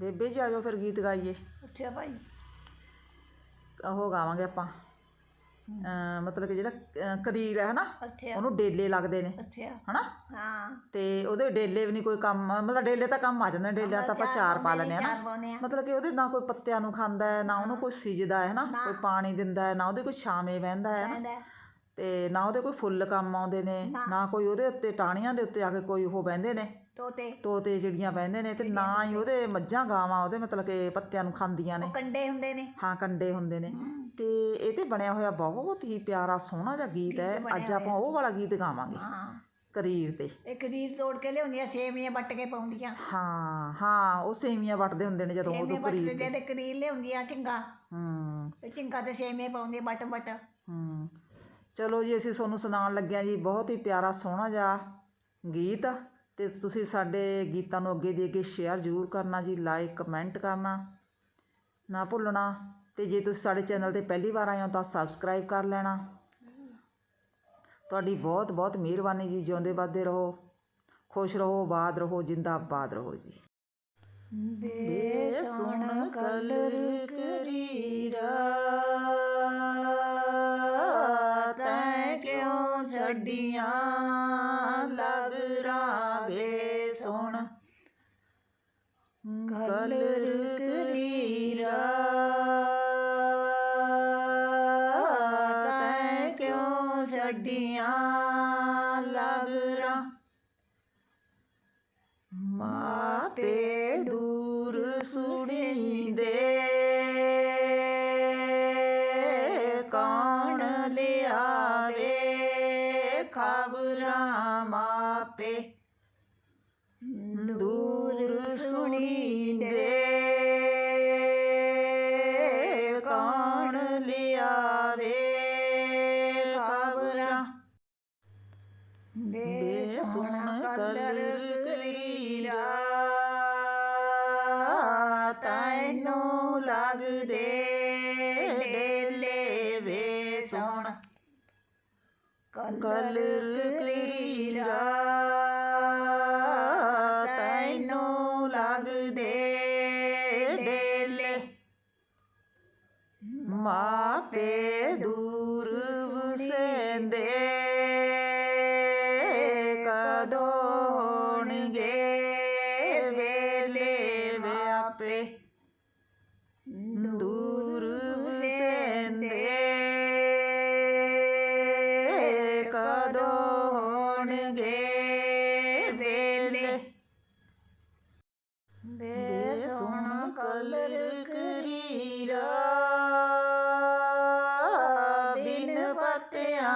ਬੇਬੇ ਜੀ ਆਜੋ ਫਿਰ ਗੀਤ ਗਾਈਏ। ਅੱਛਾ ਭਾਈ। ਉਹ ਗਾਵਾਂਗੇ ਆਪਾਂ। ਅਮ ਮਤਲਬ ਕਿ ਜਿਹੜਾ ਕਰੀਰ ਹੈ ਹਨਾ ਅੱਛਾ। ਉਹਨੂੰ ਡੇਲੇ ਲੱਗਦੇ ਨੇ। ਅੱਛਾ। ਹਨਾ? ਹਾਂ। ਤੇ ਉਹਦੇ ਡੇਲੇ ਵੀ ਨਹੀਂ ਕੋਈ ਕੰਮ ਮਤਲਬ ਡੇਲੇ ਤਾਂ ਕੰਮ ਆ ਜਾਂਦੇ ਨੇ ਡੇਲਿਆਂ ਤਾਂ ਆਪਾਂ ਚਾਰ ਪਾ ਲੈਂਦੇ ਆ ਚਾਰ ਨਾ ਪਾਉਂਦੇ ਆ। ਮਤਲਬ ਕਿ ਉਹਦੇ ਨਾ ਕੋਈ ਪੱਤਿਆਂ ਨੂੰ ਖਾਂਦਾ ਹੈ ਨਾ ਉਹਨੂੰ ਕੋਈ ਸਿਜਦਾ ਹੈ ਨਾ। ਕੋਈ ਪਾਣੀ ਦਿੰਦਾ ਹੈ ਨਾ ਉਹਦੇ ਕੋਈ ਛਾਵੇਂ ਬਹਿੰਦਾ ਹੈ ਨਾ ਕਹਿੰਦਾ ਤੇ ਨਾ ਉਹਦੇ ਕੋਈ ਫੁੱਲ ਕੰਮ ਆਉਂਦੇ ਨੇ ਨਾ। ਕੋਈ ਉਹਦੇ ਉੱਤੇ ਟਾਹਣੀਆਂ ਦੇ ਉੱਤੇ ਆ ਕੇ ਕੋਈ ਉਹ ਬਹਿੰਦੇ ਨੇ। ਤੋਤੇ। ਤੋਤੇ ਚਿੜੀਆਂ ਬਹਿੰਦੇ ਨੇ ਤੇ ਨਾ ਹੀ ਉਹਦੇ ਮੱਝਾਂ ਗਾਵਾਂ ਉਹਦੇ ਮਤਲਬ ਕਿ ਪੱਤਿਆਂ ਨੂੰ ਖਾਂਦੀਆਂ ਨੇ। ਉਹ ਕੰਡੇ ਹੁੰਦੇ ਨੇ। ਹਾਂ ਕੰਡੇ ਹੁੰਦੇ ਨੇ। ਤੇ ਇਹ ਤੇ ਬਣਿਆ ਹੋਇਆ ਬਹੁਤ ਹੀ ਪਿਆਰਾ ਸੋਹਣਾ ਜਿਹਾ ਗੀਤ ਹੈ। ਅੱਜ ਆਪਾਂ ਉਹ ਵਾਲਾ ਗੀਤ ਗਾਵਾਂਗੇ। ਹਾਂ। ਕਰੀਰ ਤੇ। ਇੱਕ ਰੀਰ ਤੋੜ ਕੇ ਲਿਆਉਂਦੀਆਂ ਸੇਵੀਆਂ ਵੱਟ ਕੇ ਪਾਉਂਦੀਆਂ। ਹਾਂ ਹਾਂ ਉਹ ਸੇਵੀਆਂ ਵੱਟਦੇ ਹੁੰਦੇ ਨੇ ਜਦੋਂ ਵੱਟ ਕਰੀਰ ਜਿਹੜੇ ਕਰੀਰ ਲਿਆਉਂਦੀਆਂ ਝਿੰਗਾ ਹੂੰ। ਤੇ ਝਿੰਗਾ ਤੇ ਸੇਵੀਆਂ ਪਾਉਂਦੀਆਂ ਵੱਟ ਵੱਟ। ਹੂੰ। ਚਲੋ ਜੀ ਅਸੀਂ ਤੁਹਾਨੂੰ ਸੁਣਾਉਣ ਲੱਗਿਆ ਜੀ ਬਹੁਤ ਹੀ ਪਿਆਰਾ ਸੋਹਣਾ ਜਿਹਾ ਗੀਤ। ਤੇ ਤੁਸੀਂ ਸਾਡੇ ਗੀਤਾਂ ਨੂੰ ਅੱਗੇ ਦੇ ਕੇ ਸ਼ੇਅਰ ਜ਼ਰੂਰ ਕਰਨਾ ਜੀ ਲਾਈਕ ਕਮੈਂਟ ਕਰਨਾ ਨਾ ਭੁੱਲਣਾ ਤੇ ਜੇ ਤੁਸੀਂ ਸਾਡੇ ਚੈਨਲ ਤੇ ਪਹਿਲੀ ਵਾਰ ਆਏ ਹੋ ਤਾਂ ਸਬਸਕ੍ਰਾਈਬ ਕਰ ਲੈਣਾ। ਤੁਹਾਡੀ ਬਹੁਤ ਬਹੁਤ ਮਿਹਰਬਾਨੀ ਜੀ ਜਿਉਂਦੇ ਵੱਧਦੇ ਰਹੋ ਖੁਸ਼ ਰਹੋ ਆਬਾਦ ਰਹੋ ਜਿੰਦਾਬਾਦ ਰਹੋ ਜੀ। ਬੇ ਸੁਣ ਕਲਰ ਕਰੀਰਾ ਤੈਂ ਕਿਉਂ ਛੱਡੀਆਂ? ਕਲਰ ਕਰੀਰਾ ਕਿਉਂ ਛੱਡੀਆਂ ਲਗਰਾ? ਮਾਪੇ ਦੂਰ ਸੁਣੀਂਦੇ ਲੱਗਦੇ ਡੇਲੇ ਵੇ ਸੁਣ ਕਲਰ ਕਰੀਰਾ ਤੈਨੂੰ ਲੱਗਦੇ ਡੇਲੇ। ਮਾਪੇ ਦੂਰ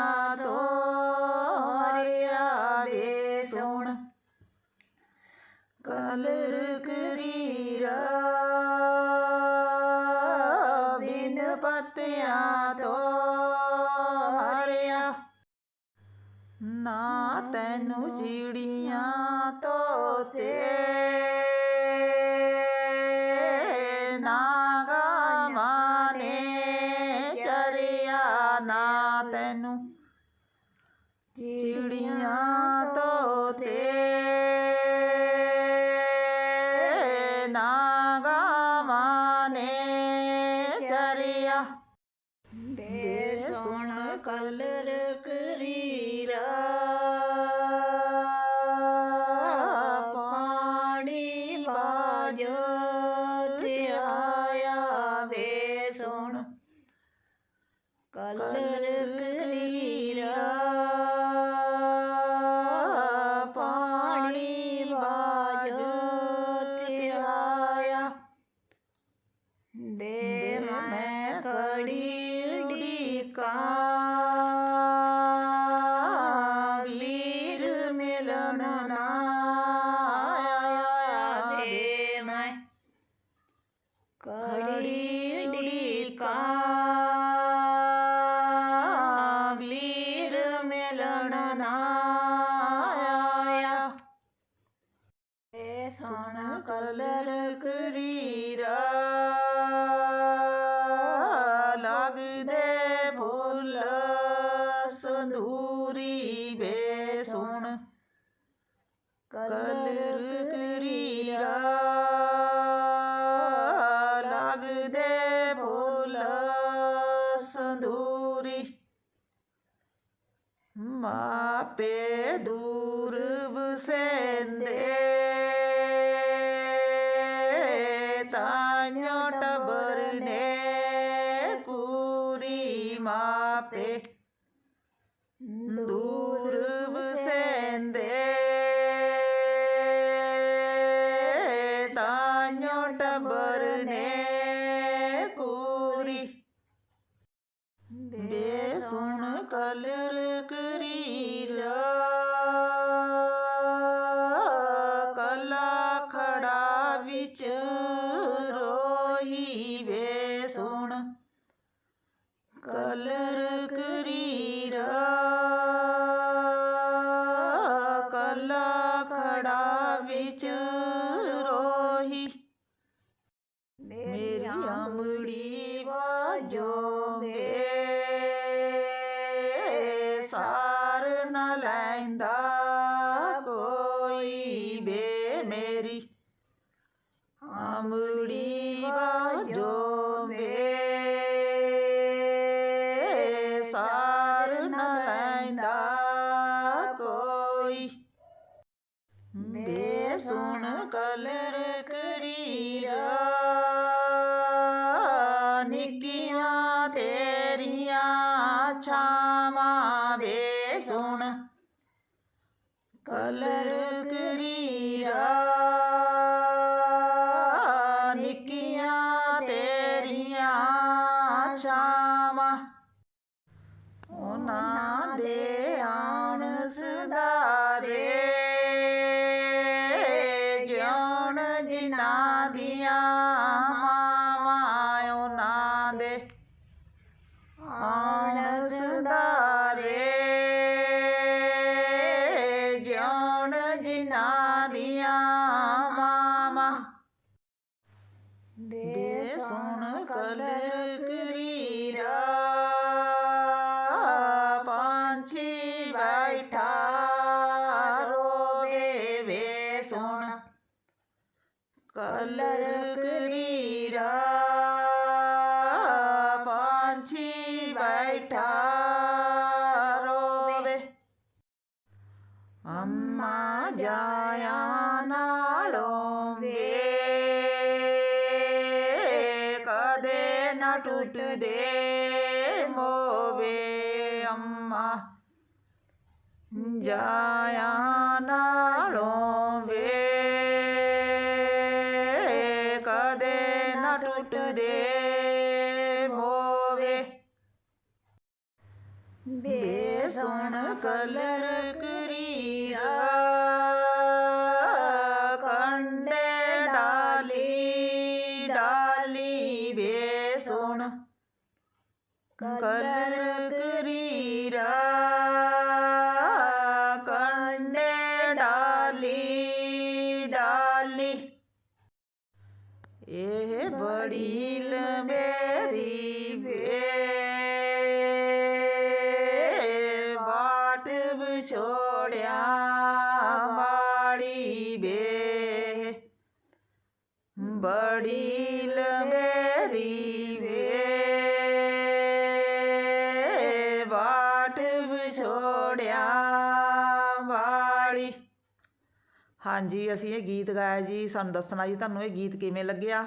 ਪਤਿਆਂ ਤੋਂ ਹਰਿਆ ਵੇ ਸੁਣ ਕਲਰ ਕਰੀਰਾ ਬਿਨ ਪਤਿਆਂ ਤੋਂ ਹਰਿਆ। ਨਾ ਤੈਨੂੰ ਚਿੜੀਆਂ ਤੋਤੇ ਚਿੜੀਆਂ ਤੋਤੇ ਨਾ ਗਾਵਾਂ ਨੇ ਚਰਿਆ ਦੇ ਸੁਣ ਕਲਰ ਕਰੀਰਾ ਪਾਣੀ ਦੇ ਫੁੱਲ ਸੰਧੂਰੀ ਵੇ ਸੁਣ। ਕਲਰ ਕਰੀਰਾ ਬਾਗ ਦੇ ਫੁੱਲ ਸੰਧੂਰੀ। ਮਾਪੇ ਦੂਰ ਵਸੈਂਦੇ ਮੇਰੀ ਆਮੜੀ ਵਾਜੋਗੇ ਸਾਰ ਨ ਲੈਂਦਾ ਕੋਈ ਬੇ ਮੇਰੀ। ਆਮੜੀ ਕਲਰ ਕਰੀਰਾ ਨਿੱਕੀਆਂ ਤੇਰੀਆਂ ਛਾਵਾਂ। ਉਹਨਾਂ ਦੇ ਬੈਠਾ ਰੋਵੇ ਵੇ ਸੁਣ। ਕਲਰ ਕਰੀਰਾ ਪੰਛੀ ਬੈਠਾ ਰੋਵੇ। ਅੰਮਾ ਜਾਇਆ ਨਾਲੋਂ ਵੇ। ਕਦੇ ਨਾ ਟੁੱਟਦੇ ਮੋਵੇ ਅੰਮਾ। ਜਾਇਆ ਨਾਲੋਂ ਵੇ ਕਦੇ ਨਾ ਟੁੱਟਦੇ ਮੋਵੇ ਬੇ ਸੁਣ ਕਲਰ ਕਰੀਰਾ ਕੰਡੇ ਡਾਲੀ ਡਾਲੀ ਬੇ ਸੁਣ ਕਲਰ ਕਰੀਰਾ ਇਹ ਬੜੀ ਲੰਬੇਰੀ ਵੇ। ਬਾਟ ਵਿਛੋੜਿਆ ਮਾੜੀ ਵੇ। ਬੜੀ ਲੰਬੇਰੀ ਵੇ। ਬਾਟ ਵਿਛੋੜਿਆ ਵਾਲੀ ਹਾਂਜੀ, ਅਸੀਂ ਇਹ ਗੀਤ ਗਾਇਆ ਜੀ, ਸਾਨੂੰ ਦੱਸਣਾ ਜੀ, ਤੁਹਾਨੂੰ ਇਹ ਗੀਤ ਕਿਵੇਂ ਲੱਗਿਆ?